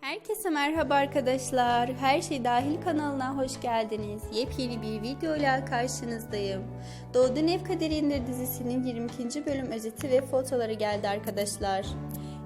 Herkese merhaba arkadaşlar. Her şey dahil kanalına hoş geldiniz. Yepyeni bir videoyla karşınızdayım. Doğduğun Ev Kaderindir dizisinin 22. bölüm özeti ve fotoları geldi arkadaşlar.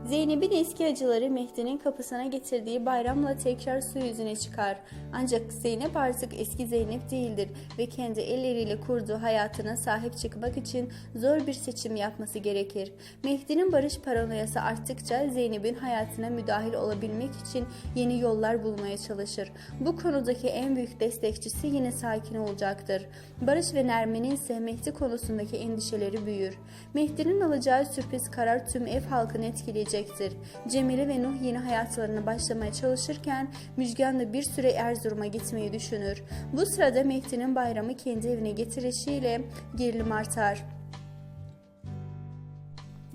Zeynep'in eski acıları Mehdi'nin kapısına getirdiği bayramla tekrar su yüzüne çıkar. Ancak Zeynep artık eski Zeynep değildir ve kendi elleriyle kurduğu hayatına sahip çıkmak için zor bir seçim yapması gerekir. Mehdi'nin barış paranoyası arttıkça Zeynep'in hayatına müdahil olabilmek için yeni yollar bulmaya çalışır. Bu konudaki en büyük destekçisi yine Sakin olacaktır. Barış ve Nermin'in ise Mehdi konusundaki endişeleri büyür. Mehdi'nin alacağı sürpriz karar tüm ev halkını etkileyecektir. Cemile ve Nuh yeni hayatlarına başlamaya çalışırken Müjgan da bir süre Erzurum'a gitmeyi düşünür. Bu sırada Mehdi'nin bayramı kendi evine getirişiyle gerilim artar.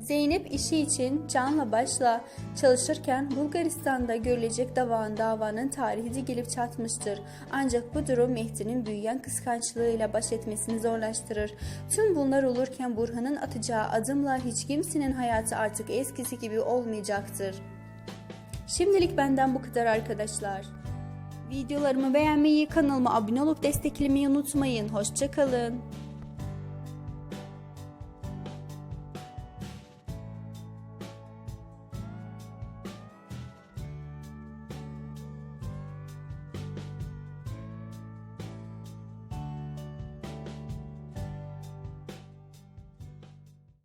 Zeynep işi için canla başla çalışırken Bulgaristan'da görülecek davanın davanın tarihi de gelip çatmıştır. Ancak bu durum Mehdi'nin büyüyen kıskançlığıyla baş etmesini zorlaştırır. Tüm bunlar olurken Burhan'ın atacağı adımla hiç kimsenin hayatı artık eskisi gibi olmayacaktır. Şimdilik benden bu kadar arkadaşlar. Videolarımı beğenmeyi, kanalıma abone olup desteklemeyi unutmayın. Hoşçakalın.